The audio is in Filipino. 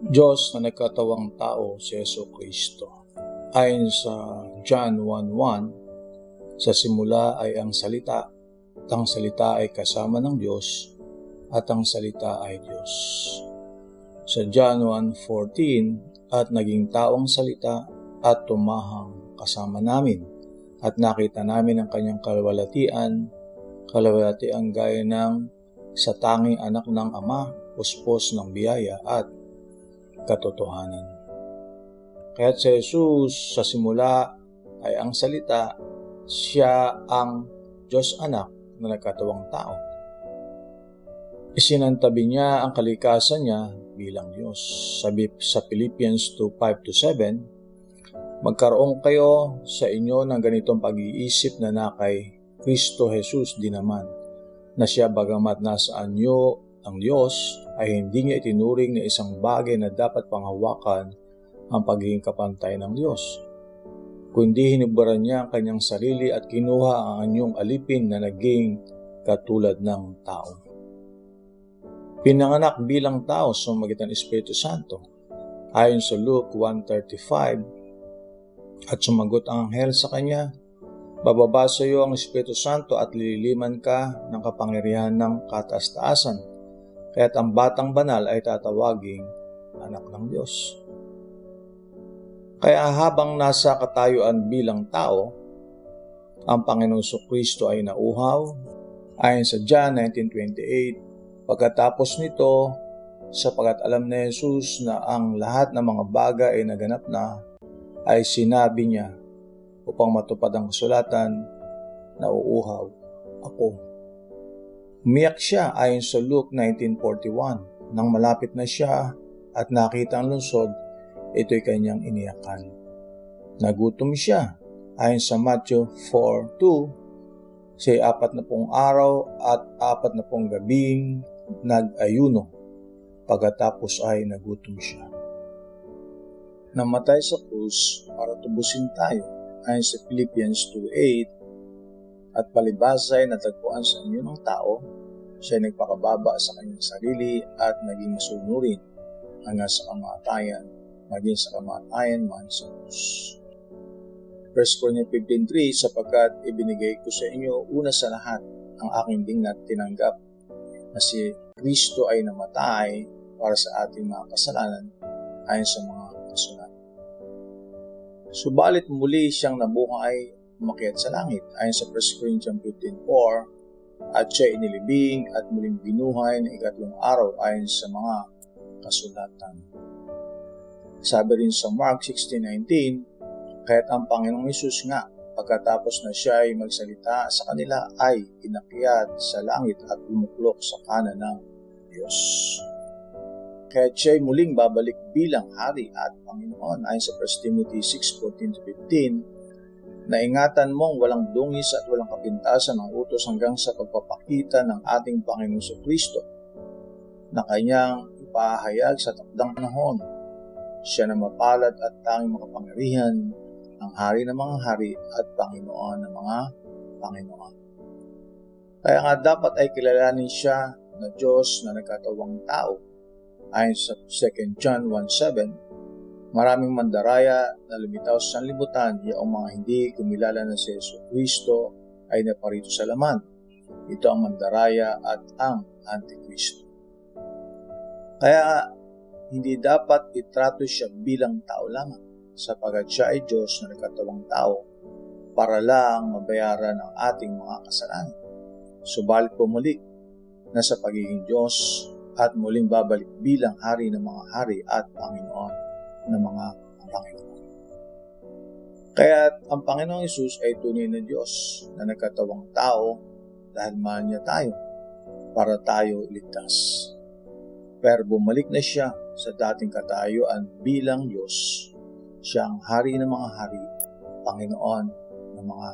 Diyos na nagkatawang tao si Yeso Kristo. Ayon sa John 1.1, sa simula ay ang salita, at ang salita ay kasama ng Diyos, at ang salita ay Diyos. Sa John 1.14, at naging taong salita at tumahang kasama namin, at nakita namin ang kanyang kalwalatian, kalwalatian gaya ng sa tanging anak ng Ama, puspos ng biyaya at katotohanan. Kaya si Jesus sa simula ay ang salita, siya ang Diyos anak na nagkatawang tao. Isinantabi niya ang kalikasan niya bilang Diyos. Sabi sa Philippians 2.5-7, Magkaroon kayo sa inyo ng ganitong pag-iisip na na kay Kristo Jesus din naman, na siya bagamat nasa anyo ang Diyos ay hindi niya itinuring na isang bagay na dapat panghawakan ang pagiging kapantay ng Diyos. Kundi hinubaran niya ang kanyang sarili at kinuha ang anyong alipin na naging katulad ng tao. Pinanganak bilang tao sa magitan Espiritu Santo. Ayon sa Luke 1.35, at sumagot ang anghel sa kanya, Bababa sa iyo ang Espiritu Santo at lililiman ka ng kapangyarihan ng kataas-taasan Kaya't ang batang banal ay tatawaging anak ng Diyos. Kaya habang nasa katayuan bilang tao, ang Panginoong Kristo ay nauhaw. Ayon sa John 19.28, pagkatapos nito, sapagat alam ni Jesus na ang lahat ng mga bagay ay naganap na, ay sinabi niya upang matupad ang kasulatan na uuhaw ako. Umiyak siya ayon sa Luke 19.41. Nang malapit na siya at nakita ang lungsod, ito'y kanyang iniyakan. Nagutom siya ayon sa Matthew 4.2 siya apat na pong araw at apat na pong gabing nag-ayuno. Pagkatapos ay nagutom siya. Namatay sa krus para tubusin tayo ayon sa Philippians 2.8 at palibasa ay natagpuan sa inyo ng tao, siya ay nagpakababa sa kanyang sarili at naging masunurin hanggang sa kamatayan, maging sa kamatayan man sa Diyos. 1 Corinthians 15.3 sapagkat ibinigay ko sa inyo una sa lahat ang aking dingat tinanggap na si Kristo ay namatay para sa ating mga kasalanan ayon sa mga kasulatan. Subalit muli siyang nabuhay umakyat sa langit ayon sa 1 Corinthians 15.4 at siya inilibing at muling binuhay ng ikatlong araw ayon sa mga kasulatan. Sabi rin sa Mark 16.19, kaya't ang Panginoong Isus nga, pagkatapos na siya ay magsalita sa kanila ay inakyat sa langit at bumuklok sa kanan ng Diyos. Kaya siya ay muling babalik bilang hari at Panginoon ayon sa 1 Timothy 6.14-15 Naingatan mong walang dungis at walang kapintasan ng utos hanggang sa pagpapakita ng ating Panginoon sa Kristo na kanyang ipahayag sa takdang panahon. Siya na mapalad at tanging makapangyarihan, ang hari ng mga hari at Panginoon ng mga Panginoon. Kaya nga dapat ay kilalanin siya na Diyos na nagkatawang tao. Ayon sa 2 John 1.7, Maraming mandaraya na lumitaw sa sanlibutan, yaong mga hindi kumilala na si Yesu Kristo ay naparito sa laman. Ito ang mandaraya at ang Antikristo. Kaya hindi dapat itrato siya bilang tao lamang sapagat siya ay Diyos na nagkatawang tao para lang mabayaran ang ating mga kasalanan. Subalit pumuli na sa pagiging Diyos at muling babalik bilang hari ng mga hari at Panginoon ng mga Panginoon. Kaya ang Panginoong Isus ay tunay na Diyos na nagkatawang tao dahil mahal niya tayo para tayo iligtas. Pero bumalik na siya sa dating katayuan bilang Diyos. Siya ang hari ng mga hari, Panginoon ng mga